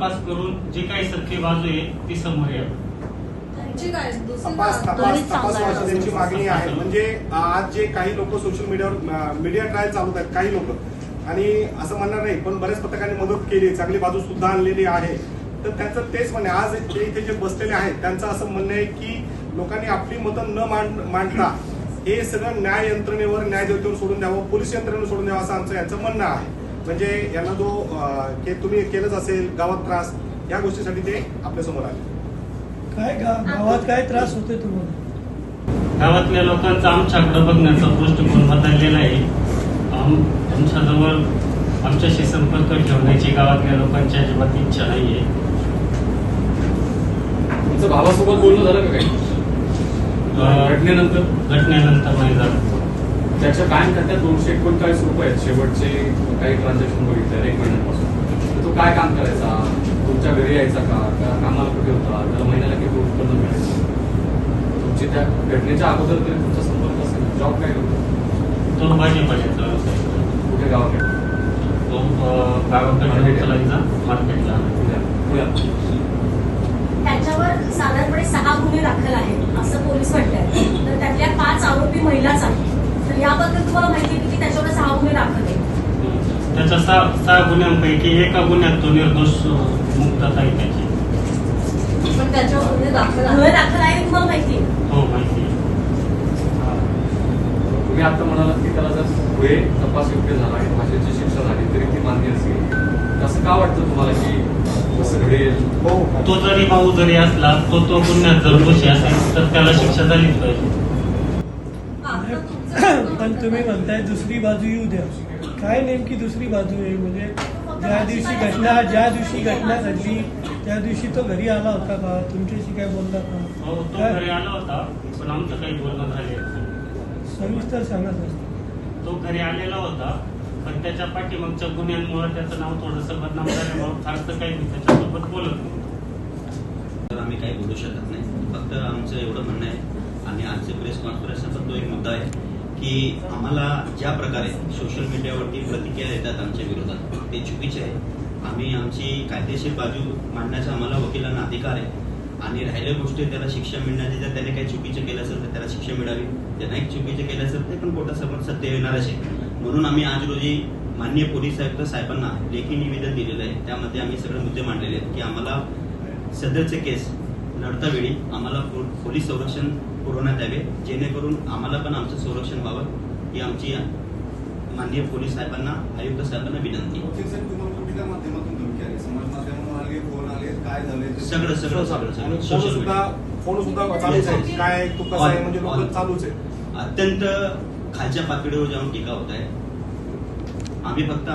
तपास करून जी काही सत्य बाजू आहे ती समोर यावी. त्यांची काय दुसरी तपास का- तपास त्वरित तपास सांगायला व्हायची त्यांची मागणी आहे. म्हणजे आज जे काही लोक सोशल मीडियावर मीडिया ट्रायल चालवत आहेत काही लोक. आणि असं म्हणणार नाही पण बऱ्याच पत्रकारांनी मदत केली चांगली बाजू सुद्धा आणलेली आहे. तर त्यांचं तेच म्हणणे आज जे इथे जे बसलेले आहेत त्यांचं असं म्हणणं आहे की लोकांनी आपली मतं न मांड मांडता हे सगळं न्याय यंत्रणेवर न्याय देवतेवर सोडून द्यावं पोलीस यंत्रणेवर सोडून द्यावं असं आमचं यांचं म्हणणं आहे. म्हणजे यांना जो हे तुम्ही केलंच असेल गावात त्रास या गोष्टीसाठी ते आपल्यासमोर आले. काय गा- गावात काय त्रास होते तुम्हाला? गावातल्या लोकांचा आमच्याकडे बघण्याचा दृष्टिकोन बदललेला आहे आम- आमच्याजवळ आमच्याशी संपर्क ठेवण्याची गावातल्या लोकांची अजिबात इच्छा नाहीये. तुमचं भावासोबत बोलणं झालं का काही? घटनेनंतर? घटनेनंतर नाही झालं. त्याच्या बँक खात्यात दोनशे एकोणचाळीस रुपये आहेत. शेवटचे काही ट्रान्झॅक्शन बघितले एक महिन्यापासून. तर तो काय काम करायचा? तुमच्या घरी यायचा का? कामाला कुठे होता? त्याला महिन्याला किती उत्पन्न मिळायचं? तुमची त्या घटनेच्या अगोदर तरी तुमचा संपर्क असेल. जॉब काय करतो तो करतो. कुठे गावाकडे तो गावाकडे मार्केटला. पुण्यात. पुण्यात. त्याच्यावर साधारणपणे सहा गुन्हे दाखल आहेत असं पोलीस म्हणतात तर त्यातल्या पाच आरोपी महिलाच आहेत तर याबद्दल तुम्हाला माहिती आहे की त्याच्यावर सहा गुन्हे दाखल आहेत त्याच्या सहा सहा गुन्ह्यांपैकी एका गुन्ह्यात तो निर्दोष मुक्तता आहे त्याची. पण त्याच्यावर गुन्हे दाखल आहे. गुन्हे दाखल आहे हे तुम्हाला माहिती. आहे हो माहिती आहे. तुम्ही आता म्हणालात की त्याला जर पुढे तपास योग्य झाला आणि भाषेची शिक्षा झाली तरी ती मान्य असेल. असं का वाटतं तुम्हाला की असं घडेल? हो. तो जरी भाऊ जरी असला तो तो गुन्ह्यात जर दोषी असेल तर त्याला शिक्षा झालीच पाहिजे. आता तुमचं पण तुम्ही म्हणताय दुसरी बाजू येऊ द्या. काय नेमकी दुसरी बाजू आहे? म्हणजे ज्या दिवशी घटना ज्या दिवशी घटना घडली त्या दिवशी तो घरी आला होता का? तुमच्याशी काय बोलला हो का तो काय? घरी आला होता पण आमचं काही बोलणं झाले सविस्तर सांगा सर तो घरी आलेला होता पण त्याच्या पाठीमागच्या गुन्ह्यांमुळे त्याचं नाव थोडंसं बदनाम झाल्यामुळे फारसं काही मी त्याच्यासोबत बोलत नव्हतो तर आम्ही काही बोलू शकत नाही. फक्त आमचं एवढं म्हणणं आहे आणि आजचे प्रेस कॉन्फरन्सचा तो एक मुद्दा आहे. की आम्हाला ज्या प्रकारे सोशल मीडियावरती प्रतिक्रिया येतात आमच्या विरोधात ते चुकीचे आहे. आम्ही आमची कायदेशीर बाजू मांडण्याचा आम्हाला वकिलांना अधिकार आहे. आणि राहिल्या गोष्टी त्याला शिक्षा मिळण्याची जर त्याने काही चुकीचं केलं असेल तर त्याला शिक्षा मिळावी. जर एक चुकीचं केलं असेल ते पण कोर्टासमोर सत्य येणारच आहे म्हणून आम्ही आज रोजी माननीय पोलीस आयुक्त साहेबांना लेखी निवेदन दिलेलं आहे. त्यामध्ये आम्ही सगळे मुद्दे मांडलेले आहेत की आम्हाला सदरचे केस लढता वेळी आम्हाला पोलीस संरक्षण पुरवण्यात यावे जेणेकरून आम्हाला पण आमचं संरक्षण व्हावं ही आमची माननीय पोलीस साहेबांना आयुक्त साहेबांना विनंती. सगळं सगळं सगळं आणि सगळं फोन सोशल सुद्धा फोन सुद्धा चालूच आहे काय तू कसं आहे म्हणजे लोक चालूच आहे. अत्यंत खालच्या पातळीवर जाऊन टीका होत आहे. आम्ही फक्त